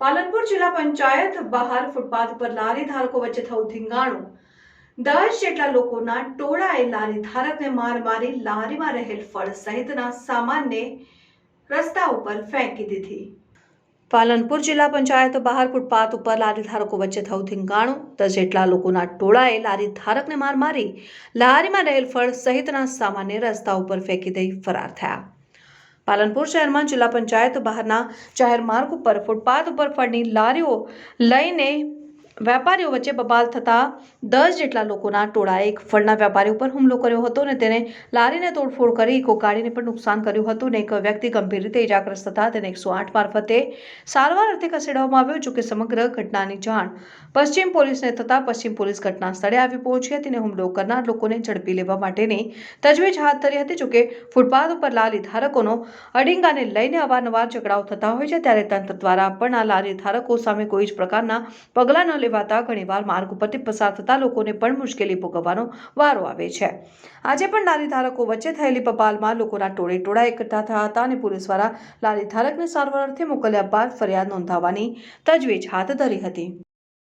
પાલનપુર જિલ્લા પંચાયત બહાર ફૂટપાથ પર લારી ધારકો વચ્ચે થયું ધીંગાણું. દસ જેટલા લોકોના ટોળાએ લારી ધારકને માર મારી લારીમાં રહેલ ફળ સહિતના સામાનને રસ્તા ઉપર ફેંકી દીધી. પાલનપુર જિલ્લા પંચાયત બહાર ફૂટપાથ ઉપર લારી ધારકો વચ્ચે થયું ધીંગાણું. દસ જેટલા લોકોના ટોળાએ લારી ધારકને માર મારી લારીમાં રહેલ ફળ સહિતના સામાનને રસ્તા ઉપર ફેંકી દઈ ફરાર થયા. પાલનપુર શહેરમાં જિલ્લા પંચાયત બહારના જાહેર માર્ગ ઉપર ફૂટપાથ ઉપર ફળની લારીઓ લઈને વેપારીઓ વચ્ચે બબાલ થતાં દસ જેટલા લોકોના ટોળાએ એક ફળના વેપારી ઉપર હુમલો કર્યો હતો અને તેને લારીને તોડફોડ કરી ઇકો ગાડીને પણ નુકસાન કર્યું હતું અને એક વ્યક્તિ ગંભીર રીતે ઇજાગ્રસ્ત થતા તેને એકસો આઠ મારફતે સારવાર અર્થે ખસેડવામાં આવ્યો જોકે સમગ્ર ઘટનાની જાણ પશ્ચિમ પોલીસને થતાં પશ્ચિમ પોલીસ ઘટના સ્થળે આવી પહોંચી હતી અને હુમલો કરનાર લોકોને ઝડપી લેવા માટેની તજવીજ હાથ ધરી હતી. જોકે ફૂટપાથ ઉપર લારી ધારકોનો અડિંગાને લઈને અવારનવાર ઝઘડાઓ થતા હોય છે, ત્યારે તંત્ર દ્વારા પણ આ લારી ધારકો સામે કોઈ જ પ્રકારના પગલાં ન લેવાતા ઘણીવાર માર્ગ ઉપરથી પસાર થતા લોકોને પણ મુશ્કેલી ભોગવવાનો વારો આવે છે. આજે પણ લારી ધારકો વચ્ચે થયેલી બબાલમાં લોકોના ટોળે ટોળા એકઠા થયા હતા અને પોલીસ દ્વારા લારી ધારકને સારવાર અર્થે મોકલ્યા બાદ ફરિયાદ નોંધાવવાની તજવીજ હાથ ધરી હતી.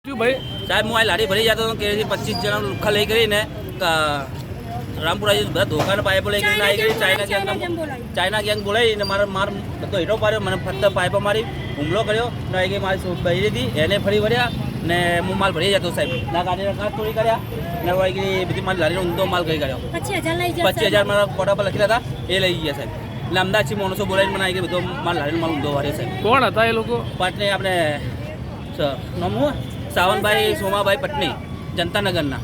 સાહેબ હું આ લારી ભરી જતો હતો કે પચીસ જણા લુખ્ખા લઈ કરીને ક- રામપુરા બધા ધોકાને પાઇપો લઈ કરીને આવી ગઈ ચાઇના ગેંગ ચાઇના ગેંગ બોલાવીને મારા માર બધો હીરો પાડ્યો મને ફક્ત પાઇપો મારી હુમલો કર્યો આવી ગઈ મારી બહેરી હતી એને ફરી વળ્યા ને હું માલ ભરી જતો સાહેબ. ના ગાડીના થોડી ચોરી કર્યા ને વાગી ગઈ બધી મારી લારી ઊંધો માલ કરી કર્યો. પચીસ હજાર મારા ફોટા પર લખેલા હતા એ લઈ ગયા સાહેબ. એટલે અમદાવાદથી માણસો બોલાવીને મને આવી ગયો બધો માલ લારી માલ ઊંધો વાળ્યો સાહેબ. કોણ હતા એ લોકો? પાટને આપણે નામ હું સાવનભાઈ સોમાભાઈ પટની જનતાનગરના.